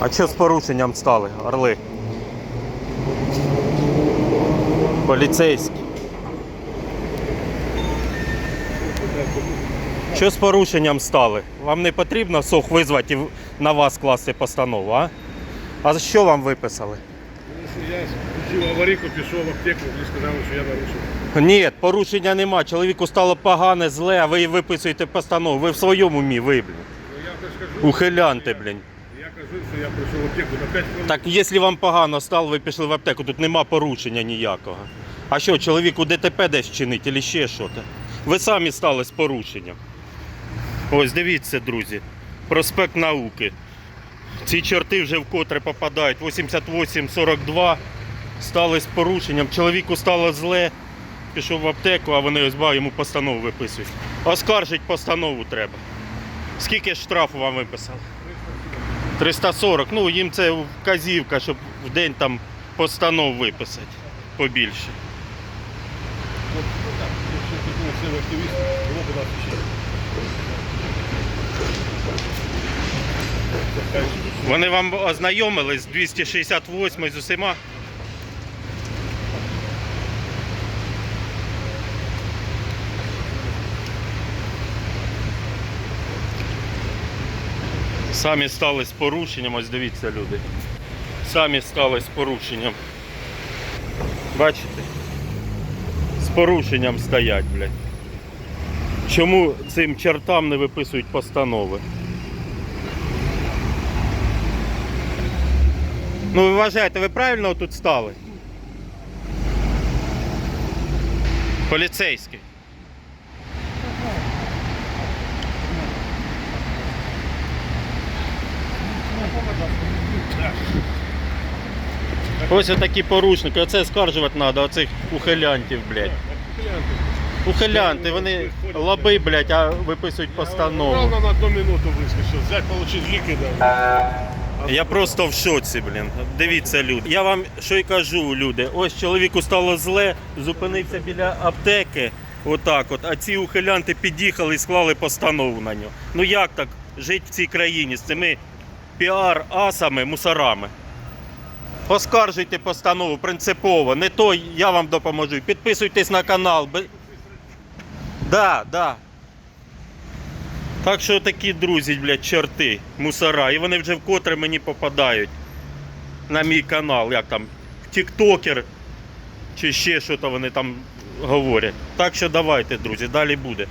А що з порушенням стали, орли? Поліцейські. Що з порушенням стали? Вам не потрібно сох визвати і на вас скласти постанову, а? А що вам виписали? Я включив аварійку, пішов в аптеку, мені сказали, що я нарушив. Ні, порушення нема. Чоловіку стало погане, зле, а ви виписуєте постанову. Ви в своєму умі, ви, блін. Ну я так скажу. Ухилянти, блін. Я кажу, що я прийшов в аптеку на 5 хвилин. Так, якщо вам погано стало, ви пішли в аптеку, тут нема порушення ніякого. А що, чоловіку ДТП десь чинить, чи ще що то? Ви самі стали з порушенням. Ось дивіться, друзі. Проспект науки. Ці чорти вже вкотре попадають. 88-42 стали з порушенням. Чоловіку стало зле, пішов в аптеку, а вони ось йому постанову виписують. Оскаржить постанову треба. Скільки штрафу вам виписали? 340. Ну, їм це вказівка, щоб в день там постанов виписати побільше. Вони вам ознайомились з 268 з усіма. Самі стали з порушенням, ось дивіться люди. Самі стали з порушенням. Бачите? З порушенням стоять, блядь. Чому цим чертам не виписують постанови? Ну ви вважаєте, ви правильно тут стали? Поліцейський. Ось отакі порушники, оце скаржувати треба, оцих ухилянтів, блядь. Ухилянти, вони лаби, блядь, а виписують постанову. Ровно на одну минуту вискочив. Взять, получить ліки. Я просто в шоці, блін. Дивіться, люди. Я вам що й кажу, люди. Ось чоловіку стало зле, зупинився біля аптеки. Отак от. А ці ухилянти під'їхали і склали постанову на нього. Ну як так жити в цій країні з цими піар-асами, мусорами? Оскаржуйте постанову принципово. Не то я вам допоможу. Підписуйтесь на канал. Бе- Да, да. Так що такі друзі, блядь, чорти, мусора. І вони вже вкотре мені попадають на мій канал, як там, тіктокер чи ще що то вони там говорять. Так що давайте, друзі, далі буде.